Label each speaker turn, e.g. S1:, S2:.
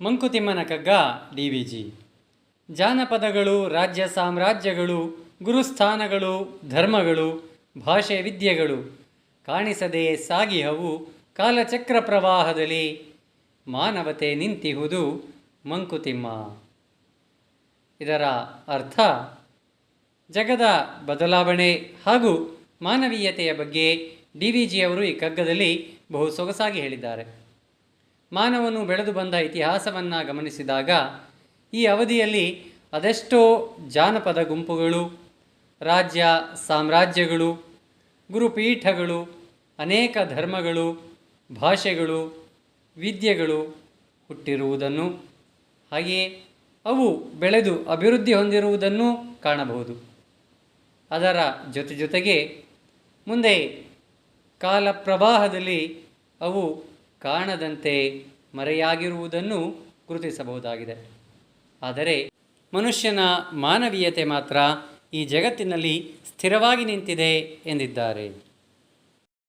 S1: ಮಂಕುತಿಮ್ಮನ ಕಗ್ಗ D V G. ಜಾನಪದಗಳು, ರಾಜ್ಯ ಸಾಮ್ರಾಜ್ಯಗಳು, ಗುರುಸ್ಥಾನಗಳು, ಧರ್ಮಗಳು, ಭಾಷೆ ವಿದ್ಯೆಗಳು. ಕಾಣಿಸದೆ ಸಾಗಿಹವು ಕಾಲಚಕ್ರ ಪ್ರವಾಹದಲ್ಲಿ ಮಾನವತೆ ನಿಂತಿಹುದು ಮಂಕುತಿಮ್ಮ. ಇದರ ಅರ್ಥ, ಜಗದ ಬದಲಾವಣೆ ಹಾಗೂ ಮಾನವೀಯತೆಯ ಬಗ್ಗೆ ಡಿ ವಿ ಜಿಯವರು ಈ ಕಗ್ಗದಲ್ಲಿ ಬಹು ಸೊಗಸಾಗಿ ಹೇಳಿದ್ದಾರೆ. ಮಾನವನು ಬೆಳೆದು ಬಂದ ಇತಿಹಾಸವನ್ನು ಗಮನಿಸಿದಾಗ ಈ ಅವಧಿಯಲ್ಲಿ ಅದೆಷ್ಟೋ ಜಾನಪದ ಗುಂಪುಗಳು, ರಾಜ್ಯ ಸಾಮ್ರಾಜ್ಯಗಳು, ಗುರುಪೀಠಗಳು, ಅನೇಕ ಧರ್ಮಗಳು, ಭಾಷೆಗಳು, ವಿದ್ಯೆಗಳು ಹುಟ್ಟಿರುವುದನ್ನು, ಹಾಗೆಯೇ ಅವು ಬೆಳೆದು ಅಭಿವೃದ್ಧಿ ಹೊಂದಿರುವುದನ್ನು ಕಾಣಬಹುದು. ಅದರ ಜೊತೆ ಜೊತೆಗೆ ಮುಂದೆ ಕಾಲ ಪ್ರವಾಹದಲ್ಲಿ ಅವು ಕಾಣದಂತೆ ಮರೆಯಾಗಿರುವುದನ್ನು ಗುರುತಿಸಬಹುದಾಗಿದೆ. ಆದರೆ ಮನುಷ್ಯನ ಮಾನವೀಯತೆ ಮಾತ್ರ ಈ ಜಗತ್ತಿನಲ್ಲಿ ಸ್ಥಿರವಾಗಿ ನಿಂತಿದೆ ಎಂದಿದ್ದಾರೆ.